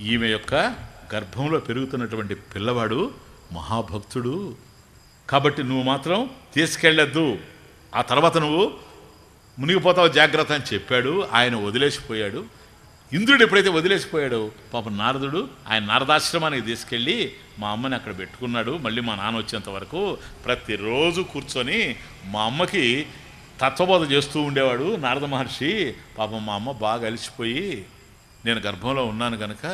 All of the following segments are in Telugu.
ఈమె యొక్క గర్భంలో పెరుగుతున్నటువంటి పిల్లవాడు మహాభక్తుడు. కాబట్టి నువ్వు మాత్రం తీసుకెళ్ళొద్దు. ఆ తర్వాత నువ్వు మునిగిపోతావు జాగ్రత్త అని చెప్పాడు. ఆయన వదిలేసిపోయాడు. ఇంద్రుడు ఎప్పుడైతే వదిలేసిపోయాడో పాపం నారదుడు ఆయన నారదాశ్రమానికి తీసుకెళ్ళి మా అమ్మని అక్కడ పెట్టుకున్నాడు. మళ్ళీ మా నాన్న వచ్చేంత వరకు ప్రతిరోజు కూర్చొని మా అమ్మకి తత్వబోధ చేస్తూ ఉండేవాడు నారద మహర్షి. పాపం మా అమ్మ బాగా అలిసిపోయి నేను గర్భంలో ఉన్నాను కనుక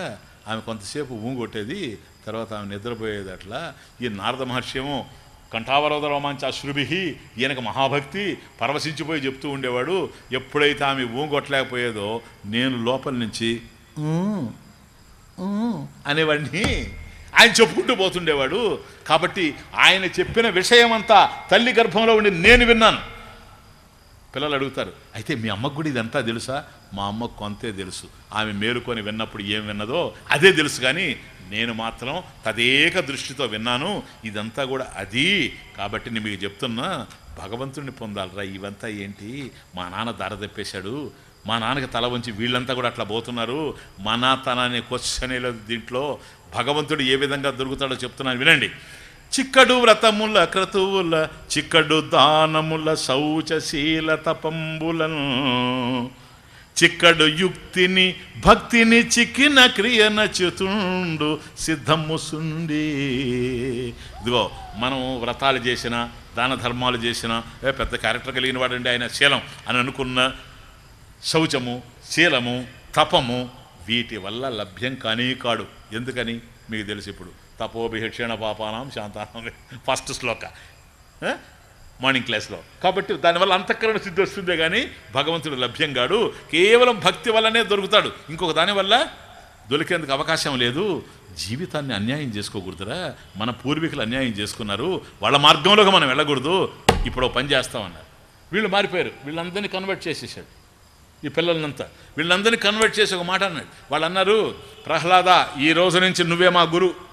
ఆమె కొంతసేపు ఊంగొట్టేది తర్వాత ఆమె నిద్రపోయేది అట్లా. ఈ నారద మహర్షి ఏమో కంఠావరోధ రోమాంచ అశ్రుభి ఈయనకు మహాభక్తి పరవశించిపోయి చెప్తూ ఉండేవాడు ఎప్పుడైతే ఆమె ఊంగొట్టలేకపోయేదో నేను లోపల నుంచి అనేవాడిని ఆయన చెప్పుకుంటూ పోతుండేవాడు. కాబట్టి ఆయన చెప్పిన విషయమంతా తల్లి గర్భంలో ఉండి నేను విన్నాను. పిల్లలు అడుగుతారు అయితే మీ అమ్మకు కూడా ఇదంతా తెలుసా? మా అమ్మకు కొంతే తెలుసు. ఆమె మేలుకొని విన్నప్పుడు ఏం విన్నదో అదే తెలుసు కానీ నేను మాత్రం తదేక దృష్టితో విన్నాను. ఇదంతా కూడా అది. కాబట్టి నేను మీకు చెప్తున్నా భగవంతుడిని పొందాలరా? ఇవంతా ఏంటి? మా నాన్న దార తెప్పేశాడు. మా నాన్నకి తల వంచి వీళ్ళంతా కూడా అట్లా పోతున్నారు. మనాతన అనే క్వశ్చన్ లేదు దీంట్లో. భగవంతుడు ఏ విధంగా దొరుకుతాడో చెప్తున్నాను వినండి. చిక్కడు వ్రతముల క్రతువుల చిక్కడు దానముల శౌచశీల తపంబులను. చిక్కడు యుక్తిని భక్తిని చిక్కిన క్రియన చెతుండు సిద్ధముసుండి ఇదిగో మనం వ్రతాలు చేసిన దాన ధర్మాలు చేసిన పెద్ద క్యారెక్టర్ కలిగిన వాడండి ఆయన శీలం అని అనుకున్న శౌచము శీలము తపము వీటి వల్ల లభ్యం కానే కాడు. ఎందుకని? మీకు తెలుసు ఇప్పుడు. తపోభిక్షణ పాపానాం శాంతానం. ఫస్ట్ శ్లోక. మార్నింగ్ క్లాస్లో కాబట్టి దానివల్ల అంతఃకరణ సిద్ధి వస్తుందే కానీ భగవంతుడు లభ్యం కాడు కేవలం భక్తి వల్లనే దొరుకుతాడు. ఇంకొక దానివల్ల దొరికేందుకు అవకాశం లేదు. జీవితాన్ని అన్యాయం చేసుకోకూడదురా. మన పూర్వీకులు అన్యాయం చేసుకున్నారు. వాళ్ళ మార్గంలోకి మనం వెళ్ళకూడదు. ఇప్పుడు పని చేస్తామన్నారు వీళ్ళు మారిపోయారు. వీళ్ళందరినీ కన్వర్ట్ చేసేసాడు ఈ పిల్లలంతా వీళ్ళందరినీ కన్వర్ట్ చేసి ఒక మాట అన్నాడు. వాళ్ళు అన్నారు ప్రహ్లాద ఈ రోజు నుంచి నువ్వే మా గురు.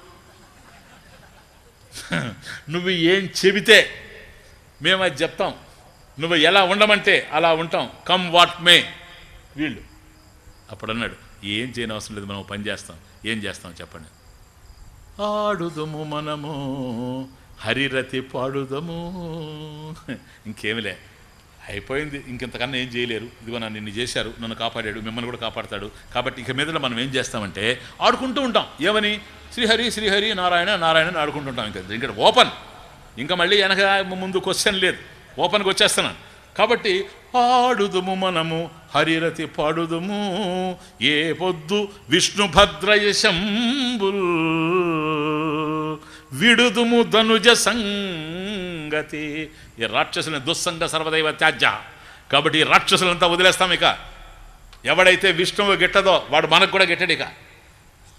నువ్వు ఏం చెబితే మేము అది చెప్తాం. నువ్వు ఎలా ఉండమంటే అలా ఉంటాం. Come what may. వీళ్ళు అప్పుడు అన్నాడు ఏం చేయని అవసరం లేదు మనం పని చేస్తాం. ఏం చేస్తాం చెప్పండి. ఆడుదము మనము హరిరతి పాడుదము. ఇంకేమిలే అయిపోయింది. ఇంకెంతకన్నా ఏం చేయలేరు. ఇదిగో నన్ను నిన్ను చేశారు నన్ను కాపాడాడు మిమ్మల్ని కూడా కాపాడతాడు. కాబట్టి ఇక మీదలో మనం ఏం చేస్తామంటే ఆడుకుంటూ ఉంటాం. ఏమని? శ్రీహరి శ్రీహరి నారాయణ నారాయణ అని ఆడుకుంటుంటాం ఇంకా ఇంకా ఓపెన్. ఇంకా మళ్ళీ వెనక ముందు క్వశ్చన్ లేదు. ఓపెన్కి వచ్చేస్తున్నాను. కాబట్టి పాడుదుము మనము హరిరతి పాడుదుము. ఏ పొద్దు విష్ణు భద్రయశంబుల్ విడుదుము ధనుజ సంగతి. ఈ రాక్షసుని దుస్సంగ సర్వదైవ త్యాజ్య. కాబట్టి ఈ రాక్షసులంతా వదిలేస్తాం ఇక. ఎవడైతే విష్ణువు గిట్టదో వాడు మనకు కూడా గిట్టడు ఇక.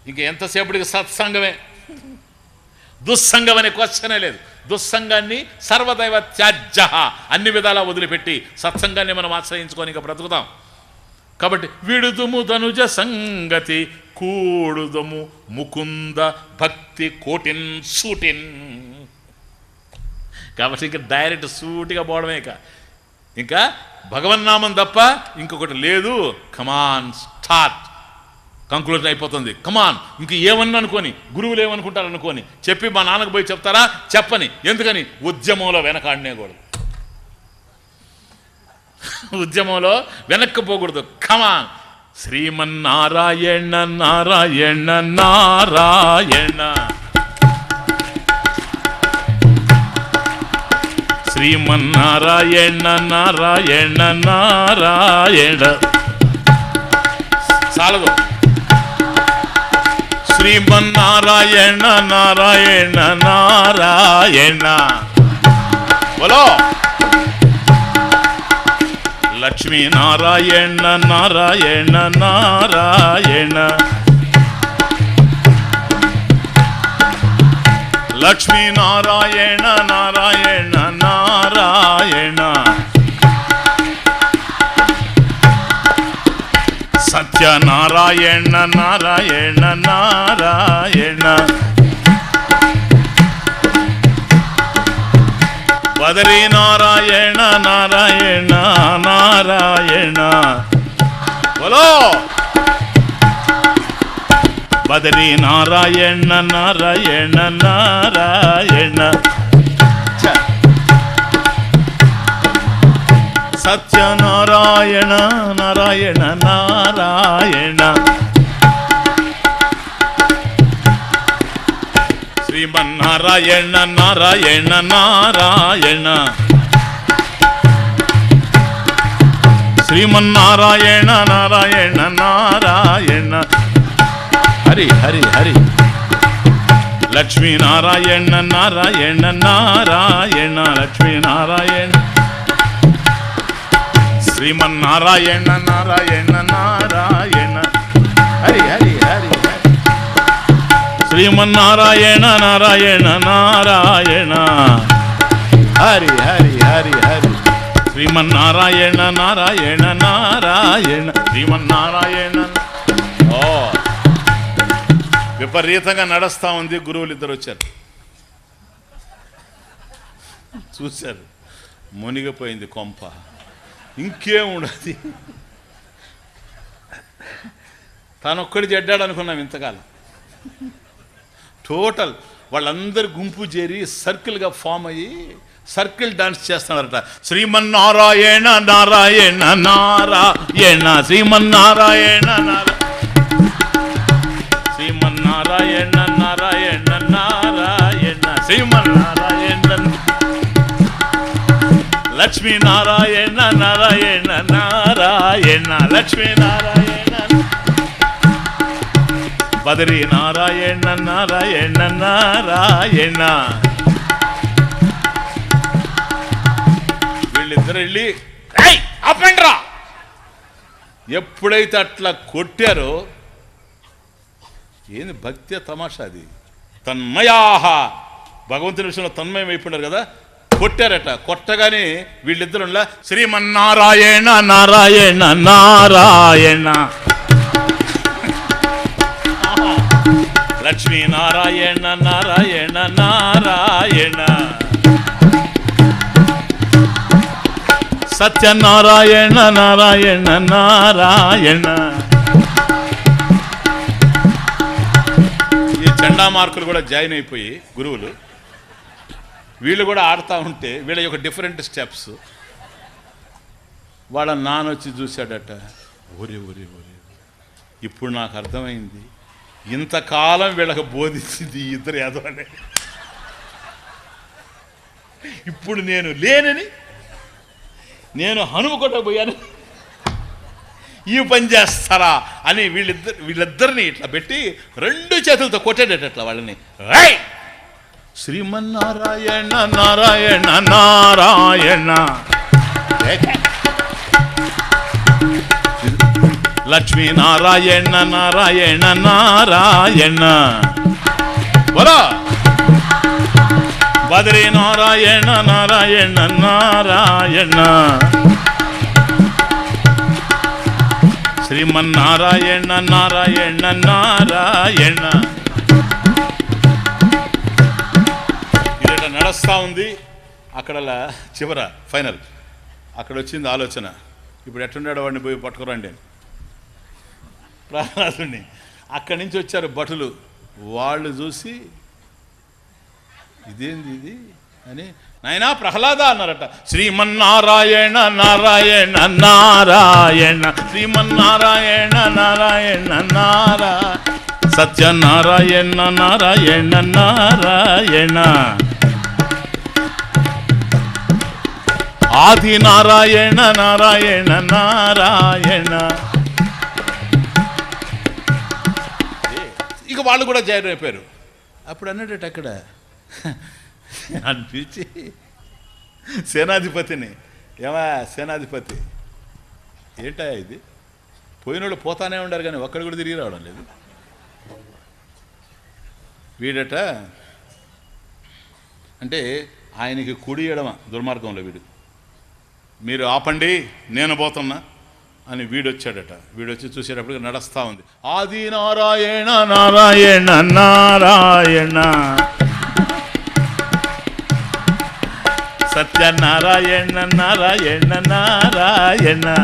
ఇంకా ఎంతసేపటికి సత్సంగమే? దుస్సంగం అనే క్వశ్చనే లేదు. దుస్సంగాన్ని సర్వదైవ త్యాజ్య అన్ని విధాలా వదిలిపెట్టి సత్సంగాన్ని మనం ఆశ్రయించుకొని ఇంకా బ్రతుకుతాం. కాబట్టి విడుదుము ధనుజ సంగతి కూడుదము ముకుంద భక్తి కోటిన్ సూటిన్. కాబట్టి ఇంకా డైరెక్ట్ సూటిగా పోవడమే ఇక. ఇంకా భగవన్నామం తప్ప ఇంకొకటి లేదు. కమాన్ స్టార్ట్ కంక్లూజన్ అయిపోతుంది. కమాన్ ఇంక ఏమన్నా అనుకోని గురువులు ఏమనుకుంటారు అనుకోని చెప్పి మా నాన్నకు పోయి చెప్తారా? చెప్పని. ఎందుకని? ఉద్యమంలో వెనకాడనేకూడదు ఉద్యమంలో వెనక్కి పోకూడదు. Come on Srimannarayana Narayana Narayana. Srimannarayana Narayana Narayana. చాలదు శ్రీమన్నారాయణ నారాయణ నారాయణ. బలో. లక్ష్మీ నారాయణ నారాయణ. నారాయణ లక్ష్మీ నారాయణ నారాయణ నారాయణ. సత్యనారాయణ నారాయణ నారాయణ బదరీ నారాయణ నారాయణ నారాయణ బోలో బదరి నారాయణ నారాయణ నారాయణ ఛ. సత్యనారాయణ నారాయణ నారాయణ. శ్రీమన్నారాయణ నారాయణ నారాయణ. శ్రీమన్నారాయణ నారాయణ నారాయణ. హరి హరి హరి. లక్ష్మీనారాయణ నారాయణ నారాయణ లక్ష్మీనారాయణ. శ్రీమన్నారాయణ నారాయణ నారాయణ నారాయణ. హరి హరి హరి శ్రీమన్నారాయణ నారాయణ నారాయణ. హరి హరి హరి హరి. శ్రీమన్నారాయణ నారాయణ నారాయణ. శ్రీమన్నారాయణ. ఓ. విపరీతంగా నడుస్తూ ఉంది గురువులు ఇద్దరు వచ్చారు. చూశారు. మునిగిపోయింది కొంప. ఇంకేముండదు తనొక్కడి చెడ్డాడు అనుకున్నాం ఇంతకాలం. టోటల్ వాళ్ళందరు గుంపు చేరి సర్కిల్గా ఫామ్ అయ్యి సర్కిల్ డాన్స్ చేస్తున్నారట. శ్రీమన్నారాయణ నారాయణ నారాయణ శ్రీమన్నారాయణ నారాయణ శ్రీమన్నారాయణ నారాయణ నారాయణ శ్రీమన్నారాయణ లక్ష్మీనారాయణ నారాయణ నారాయణ లక్ష్మీనారాయణ బదరి నారాయణ నారాయణ నారాయణ. వీళ్ళిద్దరు వెళ్ళి అప్పండ్రా ఎప్పుడైతే అట్లా కొట్టారో ఏంది భక్తి తమాషా అది? తన్మయాహ. భగవంతుని విషయంలో తన్మయం అయిపోయినారు కదా కొట్టారట. కొట్టగానే వీళ్ళిద్దరు శ్రీమన్నారాయణ నారాయణ నారాయణ. లక్ష్మీనారాయణ నారాయణ నారాయణ. సత్యనారాయణ నారాయణ నారాయణ. ఈ చండా మార్కులు కూడా జాయిన్ అయిపోయి గురువులు. వీళ్ళు కూడా ఆడుతూ ఉంటే వీళ్ళ యొక్క డిఫరెంట్ స్టెప్స్. వాళ్ళ నాన్న వచ్చి చూశాడట ఒరే ఒరే ఒరే ఇప్పుడు నాకు అర్థమైంది. ఇంతకాలం వీళ్ళకి బోధించింది ఇద్దరు యాదవనే ఇప్పుడు నేను లేనని నేను హనుమకొట్టబోయాను ఈ పని చేస్తారా అని వీళ్ళిద్దరు వీళ్ళిద్దరిని ఇట్లా పెట్టి రెండు చేతులతో కొట్టేటట్టు అట్లా వాళ్ళని. రై శ్రీమన్నారాయణ నారాయణ నారాయణ. లక్ష్మీ నారాయణ నారాయణ. బరా బద్రీ నారాయణ నారాయణ నారాయణ. శ్రీమన్నారాయణ నారాయణ నారాయణ. ఇదట నడుస్తూ ఉంది. అక్కడ చివర ఫైనల్. అక్కడ వచ్చింది ఆలోచన. ఇప్పుడు ఎట్టున్నాడు వాడిని పోయి పట్టుకురండి. ప్రహ్లాదుని అక్కడి నుంచి వచ్చారు భటులు. వాళ్ళు చూసి ఇదేంది ఇది? అని నాయనా ప్రహ్లాద అన్నారట. శ్రీమన్నారాయణ నారాయణ నారాయణ శ్రీమన్నారాయణ నారాయణ నారా సత్యనారాయణ నారాయణ నారాయణ. ఆది నారాయణ నారాయణ నారాయణ ఇక వాళ్ళు కూడా జాయిన్ అయిపోయారు. అప్పుడు అన్నాడట అక్కడ. అనిపించి సేనాధిపతిని. ఏమా సేనాధిపతి? ఏంటా ఇది? పోయిన వాళ్ళు పోతానే ఉండారు కానీ ఒక్కడు కూడా తిరిగి రావడం లేదు. వీడట అంటే ఆయనకి కుడి ఎడమ దుర్మార్గంలో వీడు. మీరు ఆపండి నేను పోతున్నా. అని వీడొచ్చాడట. వీడొచ్చి చూసేటప్పుడు నడుస్తూ ఉంది. ఆది నారాయణ నారాయణ నారాయణ. సత్యనారాయణ నారాయణ నారాయణ.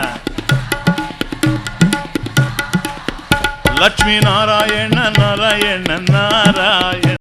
లక్ష్మీనారాయణ నారాయణ నారాయణ.